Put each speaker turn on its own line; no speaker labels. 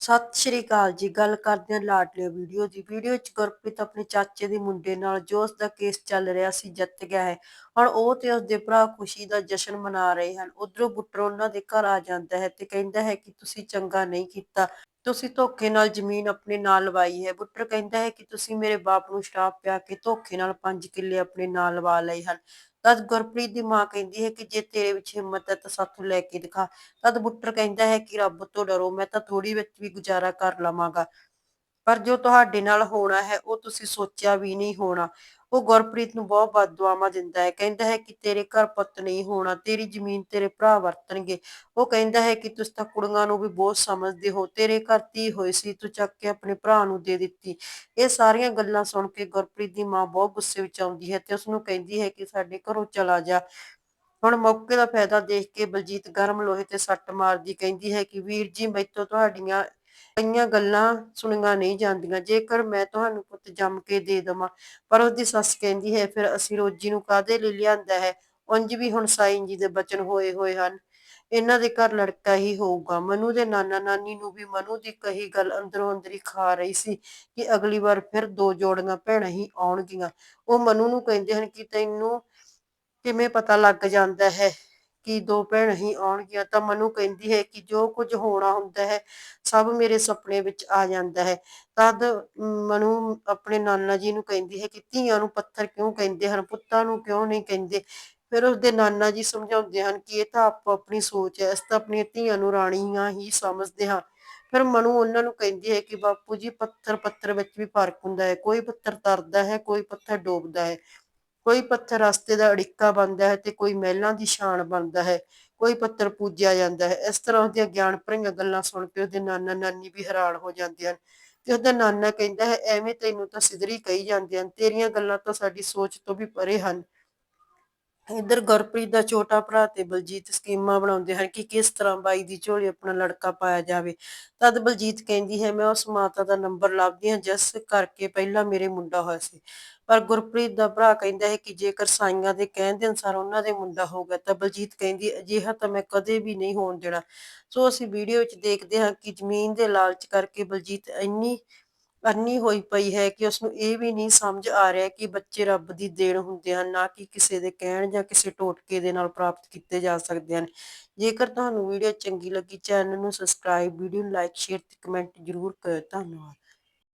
ਸਤਿ ਸ਼੍ਰੀ ਅਕਾਲ ਜੀ। ਗੱਲ ਕਰਦੇ ਹਾਂ ਲਾਡਲੇ ਵੀਡੀਓ ਦੀ। ਵੀਡੀਓ ਚ ਗੁਰਪ੍ਰੀਤ ਆਪਣੇ ਚਾਚੇ ਦੇ ਮੁੰਡੇ ਨਾਲ ਜੋ ਉਸ ਦਾ ਕੇਸ ਚੱਲ ਰਿਹਾ ਸੀ, ਜਿੱਤ ਗਿਆ ਹੈ। ਹੁਣ ਉਹ ਤੇ ਉਸਦੇ ਭਰਾ ਖੁਸ਼ੀ ਦਾ ਜਸ਼ਨ ਮਨਾ ਰਹੇ ਹਨ। ਉਧਰੋਂ ਬੁੱਟਰ ਉਹਨਾਂ ਦੇ ਘਰ ਆ ਜਾਂਦਾ ਹੈ ਤੇ ਕਹਿੰਦਾ ਹੈ ਕਿ ਤੁਸੀਂ ਚੰਗਾ ਨਹੀਂ ਕੀਤਾ। ਤੁਸੀਂ ਧੋਖੇ ਨਾਲ ਜ਼ਮੀਨ ਆਪਣੇ ਨਾਲ ਲਵਾਈ ਹੈ। ਬੁੱਟਰ ਕਹਿੰਦਾ ਹੈ ਕਿ ਤੁਸੀਂ ਮੇਰੇ ਬਾਪ ਨੂੰ ਸ਼ਰਾਬ ਪਿਆ ਕੇ ਧੋਖੇ ਨਾਲ 5 ਕਿੱਲੇ ਆਪਣੇ ਨਾਲ ਲਵਾ ਲਏ ਹਨ। ਤਦ ਗੁਰਪ੍ਰੀਤ ਦੀ ਮਾਂ ਕਹਿੰਦੀ ਹੈ ਕਿ ਜੇ ਤੇਰੇ ਵਿੱਚ ਹਿੰਮਤ ਹੈ ਤਾਂ ਸਾਥੋਂ ਲੈ ਕੇ ਦਿਖਾ। ਤਦ ਬੁੱਟਰ ਕਹਿੰਦਾ ਹੈ ਕਿ ਰੱਬ ਤੋਂ ਡਰੋ, ਮੈਂ ਤਾਂ ਥੋੜੀ ਵਿੱਚ ਵੀ ਗੁਜ਼ਾਰਾ ਕਰ ਲਵਾਂਗਾ। ਪਰ ਜੋ ਤੁਹਾਡੇ ਨਾਲ ਹੋਣਾ ਹੈ, ਉਹ ਤੁਸੀਂ ਸੋਚਿਆ ਵੀ ਨਹੀਂ ਹੋਣਾ। ਉਹ ਗੁਰਪ੍ਰੀਤ ਨੂੰ ਬਹੁਤ ਬਦਦੁਆਵਾਂ ਦਿੰਦਾ ਹੈ। ਕਹਿੰਦਾ ਹੈ ਕਿ ਤੇਰੇ ਘਰ ਪੁੱਤ ਨਹੀਂ ਹੋਣਾ, ਤੇਰੀ ਜ਼ਮੀਨ ਤੇਰੇ ਭਰਾ ਵਰਤਣਗੇ। ਉਹ ਕਹਿੰਦਾ ਹੈ ਕਿ ਤੁਸੀਂ ਤਾਂ ਕੁੜੀਆਂ ਨੂੰ ਵੀ ਬਹੁਤ ਸਮਝਦੇ ਹੋ। ਤੇਰੇ ਘਰ ਧੀ ਹੋਈ ਸੀ, ਤੂੰ ਚੱਕ ਕੇ ਆਪਣੇ ਭਰਾ ਨੂੰ ਦੇ ਦਿੱਤੀ। ਇਹ ਸਾਰੀਆਂ ਗੱਲਾਂ ਸੁਣ ਕੇ ਗੁਰਪ੍ਰੀਤ ਦੀ ਮਾਂ ਬਹੁਤ ਗੁੱਸੇ ਵਿੱਚ ਆਉਂਦੀ ਹੈ ਤੇ ਉਸ ਨੂੰ ਕਹਿੰਦੀ ਹੈ ਕਿ ਸਾਡੇ ਘਰੋਂ ਚਲਾ ਜਾ। ਹੁਣ ਮੌਕੇ ਦਾ ਫਾਇਦਾ ਦੇਖ ਕੇ ਬਲਜੀਤ ਗਰਮ ਲੋਹੇ ਤੇ ਸੱਟ ਮਾਰਦੀ, ਕਹਿੰਦੀ ਹੈ ਕਿ ਵੀਰ ਜੀ, ਮੈਥੋਂ ਤੁਹਾਡੀਆਂ ਕਈਆਂ ਗੱਲਾਂ ਸੁਣੀਆਂ ਨਹੀਂ ਜਾਂਦੀਆਂ। ਜੇਕਰ ਮੈਂ ਤੁਹਾਨੂੰ ਪੁੱਤ ਜੰਮ ਕੇ ਦੇ ਦਵਾਂ, ਪਰ ਉਹਦੀ ਸੱਸ ਕਹਿੰਦੀ ਹੈ, ਫਿਰ ਅਸੀਂ ਰੋਜੀ ਨੂੰ ਕਾਦੇ ਲਈ ਲਿਆਂਦਾ ਹੈ? ਉਂਝ ਵੀ ਹੁਣ ਸਾਈਂ ਜੀ ਦੇ ਬਚਨ ਹੋਏ ਹੋਏ ਹਨ। ਇਹਨਾਂ ਦੇ ਘਰ ਲੜਕਾ ਹੀ ਹੋਊਗਾ। ਮਨੂ ਦੇ ਨਾਨਾ ਨਾਨੀ ਨੂੰ ਵੀ ਮਨੂ ਦੀ ਕਹੀ ਗੱਲ ਅੰਦਰੋਂ ਅੰਦਰੀ ਖਾ ਰਹੀ ਸੀ ਕਿ ਅਗਲੀ ਵਾਰ ਫਿਰ ਦੋ ਜੋੜੀਆਂ ਭੈਣਾਂ ਹੀ ਆਉਣਗੀਆਂ। ਉਹ ਮਨੂ ਨੂੰ ਕਹਿੰਦੇ ਹਨ ਕਿ ਤੈਨੂੰ ਕਿਵੇਂ ਪਤਾ ਲੱਗ ਜਾਂਦਾ ਹੈ? ਕਿ ਦੋ ਭੈਣਾਂ ਹੀ ਆਉਣਗੀਆਂ ਤਾਂ ਮਨੂ ਕਹਿੰਦੀ ਹੈ ਕਿ ਜੋ ਕੁਝ ਹੋਣਾ ਹੁੰਦਾ ਹੈ, ਸਭ ਮੇਰੇ ਸੁਪਨੇ ਵਿੱਚ ਆ ਜਾਂਦਾ ਹੈ। ਤਦ ਮਨੂ ਆਪਣੇ ਨਾਨਾ ਜੀ ਨੂੰ ਕਹਿੰਦੀ ਹੈ ਕਿ ਧੀਆਂ ਨੂੰ ਪੱਥਰ ਕਿਉਂ ਕਹਿੰਦੇ ਹਨ, ਪੁੱਤਾਂ ਨੂੰ ਕਿਉਂ ਨਹੀਂ ਕਹਿੰਦੇ? ਫਿਰ ਉਸਦੇ ਨਾਨਾ ਜੀ ਸਮਝਾਉਂਦੇ ਹਨ ਕਿ ਇਹ ਤਾਂ ਆਪੋ ਆਪਣੀ ਸੋਚ ਹੈ, ਅਸੀਂ ਤਾਂ ਆਪਣੀਆਂ ਧੀਆਂ ਨੂੰ ਰਾਣੀਆਂ ਹੀ ਸਮਝਦੇ ਹਾਂ। ਫਿਰ ਮਨੂ ਉਹਨਾਂ ਨੂੰ ਕਹਿੰਦੀ ਹੈ ਕਿ ਬਾਪੂ ਜੀ, ਪੱਥਰ ਪੱਥਰ ਵਿੱਚ ਵੀ ਫ਼ਰਕ ਹੁੰਦਾ ਹੈ, ਕੋਈ ਪੱਥਰ ਤਰਦਾ ਹੈ, ਕੋਈ ਪੱਥਰ ਡੋਬਦਾ ਹੈ। ਕੋਈ ਪੱਥਰ ਰਸਤੇ ਦਾ ਅੜਿੱਕਾ ਬਣਦਾ ਹੈ ਤੇ ਕੋਈ ਮਹਿਲਾਂ ਦੀ ਸ਼ਾਨ ਬਣਦਾ ਹੈ, ਕੋਈ ਪੱਥਰ ਪੂਜਿਆ ਜਾਂਦਾ ਹੈ। ਇਸ ਤਰ੍ਹਾਂ ਉਹਦੀਆਂ ਗਿਆਨ ਭਰੀਆਂ ਗੱਲਾਂ ਸੁਣ ਕੇ ਉਹਦੇ ਨਾਨਾ ਨਾਨੀ ਵੀ ਹੈਰਾਨ ਹੋ ਜਾਂਦੇ ਹਨ ਤੇ ਉਹਦਾ ਨਾਨਾ ਕਹਿੰਦਾ ਹੈ, ਐਵੇਂ ਤੈਨੂੰ ਤਾਂ ਸਿਧਰੀ ਕਹੀ ਜਾਂਦੇ ਹਨ, ਤੇਰੀਆਂ ਗੱਲਾਂ ਤਾਂ ਸਾਡੀ ਸੋਚ ਤੋਂ ਵੀ ਪਰੇ ਹਨ। ਇੱਧਰ ਗੁਰਪ੍ਰੀਤ ਦਾ ਛੋਟਾ ਭਰਾ ਤੇ ਬਲਜੀਤ ਸਕੀਮਾਂ ਬਣਾਉਂਦੇ ਹਨ ਕਿ ਕਿਸ ਤਰ੍ਹਾਂ ਬਾਈ ਦੀ ਝੋਲੀ ਆਪਣਾ ਲੜਕਾ ਪਾਇਆ ਜਾਵੇ। ਤਦ ਬਲਜੀਤ ਕਹਿੰਦੀ ਹੈ, ਮੈਂ ਉਸ ਮਾਤਾ ਦਾ ਨੰਬਰ ਲੱਭਦੀ ਹਾਂ, ਜਿਸ ਕਰਕੇ ਪਹਿਲਾਂ ਮੇਰੇ ਮੁੰਡਾ ਹੋਇਆ ਸੀ। ਪਰ ਗੁਰਪ੍ਰੀਤ ਦਾ ਭਰਾ ਕਹਿੰਦਾ ਹੈ ਕਿ ਜੇਕਰ ਸਾਈਆਂ ਦੇ ਕਹਿਣ ਦੇ ਅਨਸਾਰ ਉਹਨਾਂ ਦੇ ਮੁੰਡਾ ਹੋਊਗਾ ਤਾਂ ਬਲਜੀਤ ਕਹਿੰਦੀ ਅਜਿਹਾ ਤਾਂ ਮੈਂ ਕਦੇ ਵੀ ਨਹੀਂ ਹੋਣ ਦੇਣਾ। ਸੋ ਅਸੀਂ ਵੀਡੀਓ ਵਿੱਚ ਦੇਖਦੇ ਹਾਂ ਕਿ ਜ਼ਮੀਨ ਦੇ ਲਾਲਚ ਕਰਕੇ ਬਲਜੀਤ ਇੰਨੀ ਅੰਨੀ ਹੋਈ ਪਈ ਹੈ ਕਿ ਉਸ ਨੂੰ ਇਹ ਵੀ ਨਹੀਂ ਸਮਝ ਆ ਰਿਹਾ ਕਿ ਬੱਚੇ ਰੱਬ ਦੀ ਦੇਣ ਹੁੰਦੇ ਹਨ, ਨਾ ਕਿ ਕਿਸੇ ਦੇ ਕਹਿਣ ਜਾਂ ਕਿਸੇ ਟੋਟਕੇ ਦੇ ਨਾਲ ਪ੍ਰਾਪਤ ਕੀਤੇ ਜਾ ਸਕਦੇ ਹਨ। ਜੇਕਰ ਤੁਹਾਨੂੰ ਵੀਡੀਓ ਚੰਗੀ ਲੱਗੀ ਚੈਨਲ ਨੂੰ ਸਬਸਕ੍ਰਾਈਬ ਵੀਡੀਓ ਨੂੰ ਲਾਈਕ ਸ਼ੇਅਰ ਤੇ ਕਮੈਂਟ ਜ਼ਰੂਰ ਕਰੋ ਧੰਨਵਾਦ।